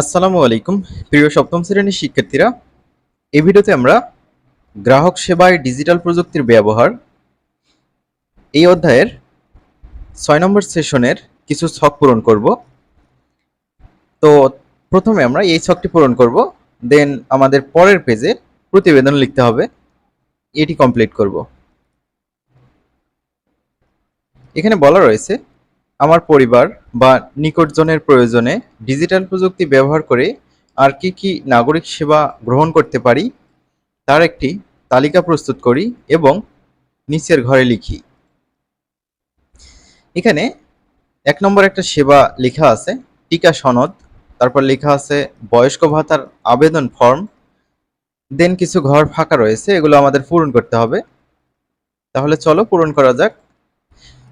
আসসালামু আলাইকুম। প্রিয় সপ্তম শ্রেণির শিক্ষার্থীরা, এই ভিডিওতে আমরা গ্রাহক সেবায় ডিজিটাল প্রযুক্তির ব্যবহার, এই অধ্যায়ের ছয় নম্বর সেশনের কিছু ছক পূরণ করব। তো প্রথমে আমরা এই ছকটি পূরণ করব, দেন আমাদের পরের পেজে প্রতিবেদন লিখতে হবে, এটি কমপ্লিট করব। এখানে বলা রয়েছে আমার পরিবার বা নিকটজনের প্রয়োজনে ডিজিটাল প্রযুক্তি ব্যবহার করে আর কি কি নাগরিক সেবা গ্রহণ করতে পারি, তার একটি তালিকা প্রস্তুত করি এবং নিচের ঘরে লিখি। এখানে এক নম্বর একটা সেবা লেখা আছে, টিকা সনদ। তারপর লেখা আছে, বয়স্ক ভাতার আবেদন ফর্ম। দেন কিছু ঘর ফাঁকা রয়েছে, এগুলো আমাদের পূরণ করতে হবে। তাহলে চলো পূরণ করা যাক।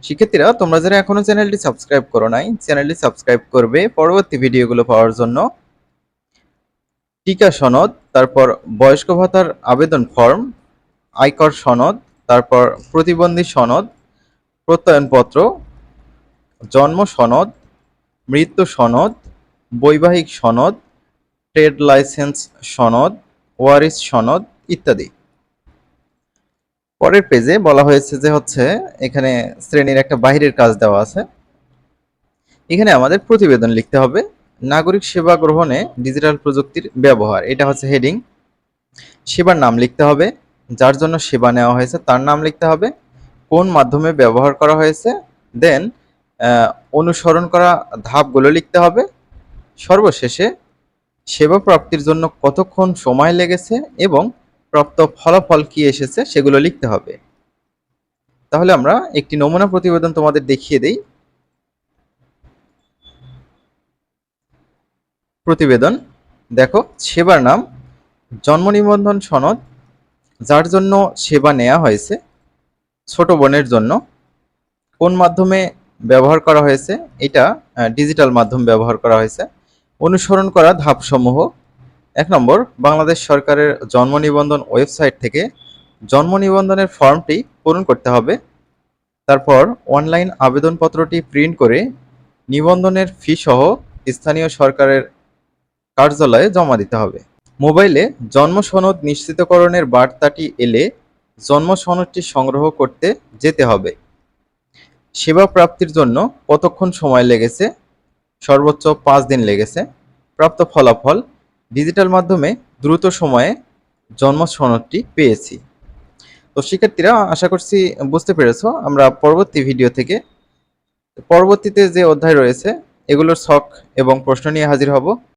শিক্ষার্থীরা, তোমরা যারা এখনও চ্যানেলটি সাবস্ক্রাইব করো নাই, চ্যানেলটি সাবস্ক্রাইব করবে পরবর্তী ভিডিওগুলো পাওয়ার জন্য। টিকা সনদ, তারপর বয়স্ক ভাতার আবেদন ফর্ম, আয়কর সনদ, তারপর প্রতিবন্ধী সনদ, প্রত্যয়নপত্র, জন্ম সনদ, মৃত্যু সনদ, বৈবাহিক সনদ, ট্রেড লাইসেন্স সনদ, ওয়ারিশ সনদ ইত্যাদি। পরের পেজে বলা হয়েছে যে হচ্ছে এখানে শ্রেণির একটা বাহিরের কাজ দেওয়া আছে। এখানে আমাদের প্রতিবেদন লিখতে হবে, নাগরিক সেবা গ্রহণে ডিজিটাল প্রযুক্তির ব্যবহার, এটা হচ্ছে হেডিং সেবার নাম লিখতে হবে, যার জন্য সেবা নেওয়া হয়েছে তার নাম লিখতে হবে, কোন মাধ্যমে ব্যবহার করা হয়েছে দেন অনুসরণ করা ধাপগুলো লিখতে হবে। সর্বশেষে সেবা প্রাপ্তির জন্য কতক্ষণ সময় লেগেছে এবং প্রাপ্ত ফলাফল কি এসেছে সেগুলো লিখতে হবে। তাহলে আমরা একটি নমুনা প্রতিবেদন তোমাদের দেখিয়ে দেই। প্রতিবেদন, দেখো, সেবার নাম, জন্ম নিবন্ধন সনদ, যার জন্য সেবা নেওয়া হয়েছে, ছোট বোনের জন্য, কোন মাধ্যমে ব্যবহার করা হয়েছে, এটা ডিজিটাল মাধ্যম ব্যবহার করা হয়েছে, অনুসরণ করা ধাপসমূহ এক নম্বর, বাংলাদেশ সরকারের জন্ম নিবন্ধন ওয়েবসাইট থেকে জন্ম নিবন্ধনের ফর্মটি পূরণ করতে হবে। তারপর অনলাইন আবেদনপত্রটি প্রিন্ট করে নিবন্ধনের ফি সহ স্থানীয় সরকারের কার্যালয়ে জমা দিতে হবে। মোবাইলে জন্ম সনদ নিশ্চিতকরণের বার্তাটি এলে জন্ম সনদটি সংগ্রহ করতে যেতে হবে। সেবা প্রাপ্তির জন্য কতক্ষণ সময় লেগেছে? সর্বোচ্চ পাঁচ দিন লেগেছে। প্রাপ্ত ফলাফল ডিজিটাল মাধ্যমে দ্রুত সময়ে জন্ম সনদটি পেয়েছি। তো শিক্ষার্থীরা, আশা করছি বুঝতে পেরেছ, আমরা পরবর্তী ভিডিও থেকে পরবর্তীতে যে অধ্যায় রয়েছে, এগুলোর শখ এবং প্রশ্ন নিয়ে হাজির হব।